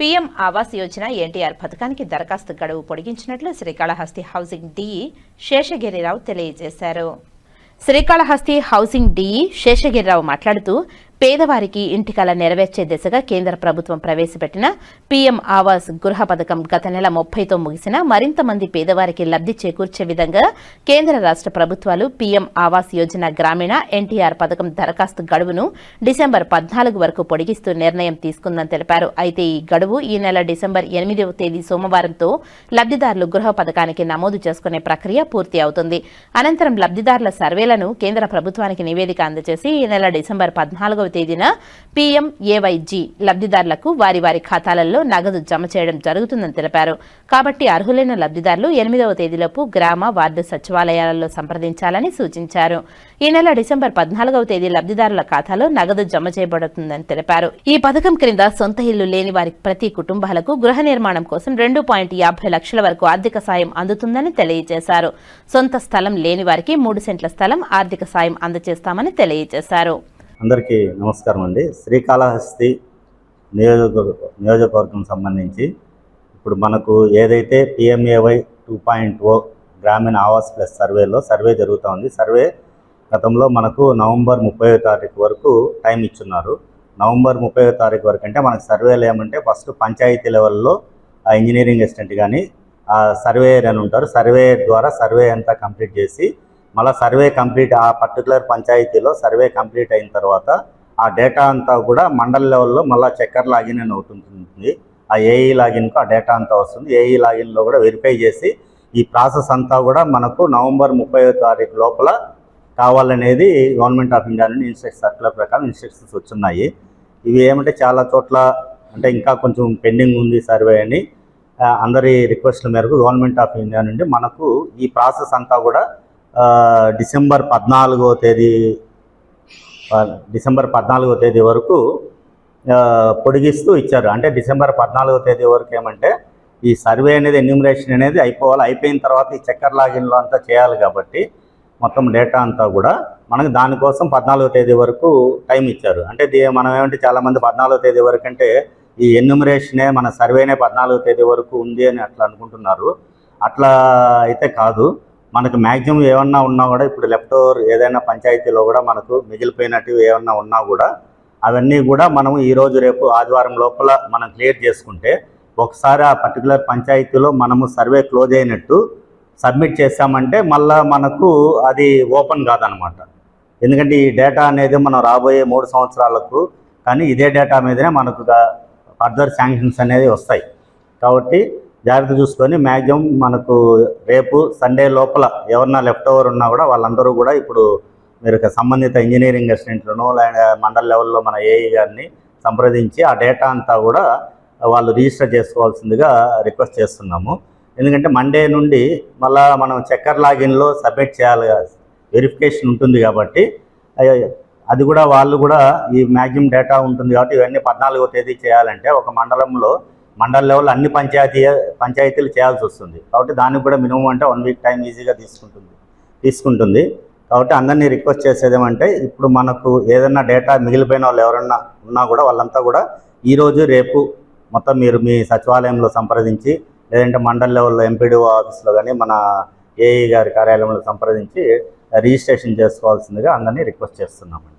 PM Awas Yojana NTR పథకానికి దరఖాస్తు గడువు పొడిగించినట్లు శ్రీకాళహస్తి హౌసింగ్ డిఈ శేషగిరిరావు తెలియజేశారు. శ్రీకాళహస్తి హౌసింగ్ డిఈ శేషగిరిరావు మాట్లాడుతూ పేదవారికి ఇంటికల నెరవేర్చే దిశగా కేంద్ర ప్రభుత్వం ప్రవేశపెట్టిన పీఎం ఆవాస్ గృహ పథకం గత నెల ముప్పైతో ముగిసిన మరింత మంది పేదవారికి లబ్ధి చేకూర్చే విధంగా కేంద్ర రాష్ట్ర ప్రభుత్వాలు పీఎం ఆవాస్ యోజన గ్రామీణ ఎన్టీఆర్ పథకం దరఖాస్తు గడువును డిసెంబర్ పద్నాలుగు వరకు పొడిగిస్తూ నిర్ణయం తీసుకుందని తెలిపారు. అయితే ఈ గడువు ఈ నెల డిసెంబర్ ఎనిమిదవ తేదీ సోమవారంతో లబ్ధిదారులు గృహ పథకానికి నమోదు చేసుకునే ప్రక్రియ పూర్తి అవుతుంది. అనంతరం లబ్ధిదారుల సర్వేలను కేంద్ర ప్రభుత్వానికి నివేదిక అందజేసి ఈ నెల డిసెంబర్ పద్నాలుగవ తేదీన పీఎంఏవైజీ లబ్ధిదారులకు వారి వారి ఖాతాలలో నగదు జమ చేయడం జరుగుతుందని తెలిపారు. కాబట్టి అర్హులైన లబ్ధిదారులు ఎనిమిదవ తేదీలోపు గ్రామ వార్డు సచివాలయాలలో సంప్రదించాలని సూచించారు. ఈ నెల డిసెంబర్ పద్నాలుగవ తేదీ లబ్ధిదారుల ఖాతాలో నగదు జమ చేయబడుతుందని తెలిపారు. ఈ పథకం క్రింద సొంత ఇల్లు లేని వారి ప్రతి కుటుంబాలకు గృహ నిర్మాణం కోసం రెండు పాయింట్ యాభై లక్షల వరకు ఆర్థిక సాయం అందుతుందని తెలియజేశారు. సొంత స్థలం లేని వారికి మూడు సెంట్ల స్థలం ఆర్థిక సాయం అందజేస్తామని తెలియజేశారు. అందరికీ నమస్కారం అండి. శ్రీకాళహస్తి నియోజకవర్గ నియోజకవర్గం సంబంధించి ఇప్పుడు మనకు ఏదైతే పిఎంఏవై టూ పాయింట్ ఓ గ్రామీణ ఆవాస్ ప్లస్ సర్వేలో సర్వే జరుగుతూ ఉంది. సర్వే గతంలో మనకు నవంబర్ ముప్పై తారీఖు వరకు టైం ఇచ్చున్నారు. నవంబర్ ముప్పై తారీఖు వరకు అంటే మనకు సర్వేలు ఏమంటే ఫస్ట్ పంచాయతీ లెవెల్లో ఆ ఇంజనీరింగ్ అసిస్టెంట్ కానీ ఆ సర్వేయర్ అని ఉంటారు. సర్వేయర్ ద్వారా సర్వే అంతా కంప్లీట్ చేసి మళ్ళీ సర్వే కంప్లీట్ ఆ పర్టికులర్ పంచాయతీలో సర్వే కంప్లీట్ అయిన తర్వాత ఆ డేటా అంతా కూడా మండల లెవెల్లో మళ్ళీ చెక్కర్ లాగిన్ అని ఒకటి ఉంటుంది. ఆ ఏఈ లాగిన్కు ఆ డేటా అంతా వస్తుంది. ఏఈ లాగిన్లో కూడా వెరిఫై చేసి ఈ ప్రాసెస్ అంతా కూడా మనకు నవంబర్ ముప్పై తారీఖు లోపల కావాలనేది గవర్నమెంట్ ఆఫ్ ఇండియా నుండి ఇన్స్ట్రక్షన్ సర్కులర్ ప్రకారం ఇన్స్ట్రక్షన్స్ వచ్చున్నాయి. ఇవి ఏమంటే చాలా చోట్ల అంటే ఇంకా కొంచెం పెండింగ్ ఉంది సర్వే అని అందరి రిక్వెస్ట్ల మేరకు గవర్నమెంట్ ఆఫ్ ఇండియా నుండి మనకు ఈ ప్రాసెస్ అంతా కూడా డిసెంబర్ పద్నాలుగో తేదీ డిసెంబర్ పద్నాలుగో తేదీ వరకు పొడిగిస్తూ ఇచ్చారు. అంటే డిసెంబర్ పద్నాలుగో తేదీ వరకు ఏమంటే ఈ సర్వే అనేది ఎన్యూమరేషన్ అనేది అయిపోవాలి. అయిపోయిన తర్వాత ఈ చక్కర్ లాగిన్లో అంతా చేయాలి కాబట్టి మొత్తం డేటా అంతా కూడా మనకు దానికోసం పద్నాలుగో తేదీ వరకు టైం ఇచ్చారు. అంటే దీ మనం ఏమంటే చాలామంది పద్నాలుగో తేదీ వరకు అంటే ఈ ఎన్యూమరేషనే మన సర్వేనే పద్నాలుగో తేదీ వరకు ఉంది అని అట్లా అనుకుంటున్నారు. అట్లా అయితే కాదు. మనకు మ్యాక్సిమం ఏమన్నా ఉన్నా కూడా ఇప్పుడు లెఫ్ట్ ఓవర్ ఏదైనా పంచాయతీలో కూడా మనకు మిగిలిపోయినట్టు ఏమన్నా ఉన్నా కూడా అవన్నీ కూడా మనం ఈరోజు రేపు ఆదివారం లోపల మనం క్లియర్ చేసుకుంటే ఒకసారి ఆ పర్టికులర్ పంచాయతీలో మనము సర్వే క్లోజ్ అయినట్టు సబ్మిట్ చేసామంటే మళ్ళా మనకు అది ఓపెన్ కాదనమాట. ఎందుకంటే ఈ డేటా అనేది మనం రాబోయే మూడు సంవత్సరాలకు కానీ ఇదే డేటా మీదనే మనకు ఫర్దర్ శాంక్షన్స్ అనేది వస్తాయి. కాబట్టి జాగ్రత్త చూసుకొని మ్యాక్సిమం మనకు రేపు సండే లోపల ఎవరన్నా లెఫ్ట్ ఓవర్ ఉన్నా కూడా వాళ్ళందరూ కూడా ఇప్పుడు మీరు సంబంధిత ఇంజనీరింగ్ అసిస్టెంట్లను లేదా మండల్ లెవెల్లో మన ఏఈ గారిని సంప్రదించి ఆ డేటా అంతా కూడా వాళ్ళు రిజిస్టర్ చేసుకోవాల్సిందిగా రిక్వెస్ట్ చేస్తున్నాము. ఎందుకంటే మండే నుండి మళ్ళా మనం చెక్కర్ లాగిన్లో సబ్మిట్ చేయాలి. వెరిఫికేషన్ ఉంటుంది కాబట్టి అది కూడా వాళ్ళు కూడా ఈ మ్యాక్సిమం డేటా ఉంటుంది కాబట్టి ఇవన్నీ పద్నాలుగో తేదీ చేయాలంటే ఒక మండలంలో మండల లెవెల్ అన్ని పంచాయతీ పంచాయతీలు చేయాల్సి వస్తుంది. కాబట్టి దానికి కూడా మినిమం అంటే వన్ వీక్ టైం ఈజీగా తీసుకుంటుంది తీసుకుంటుంది. కాబట్టి అందరినీ రిక్వెస్ట్ చేసేది ఏమంటే ఇప్పుడు మనకు ఏదైనా డేటా మిగిలిపోయిన వాళ్ళు ఎవరన్నా ఉన్నా కూడా వాళ్ళంతా కూడా ఈరోజు రేపు మొత్తం మీరు మీ సచివాలయంలో సంప్రదించి లేదంటే మండల లెవెల్లో ఎంపీడీఓ ఆఫీస్లో కానీ మన ఏఈ గారి కార్యాలయంలో సంప్రదించి రిజిస్ట్రేషన్ చేసుకోవాల్సిందిగా అందరినీ రిక్వెస్ట్ చేస్తున్నామండి.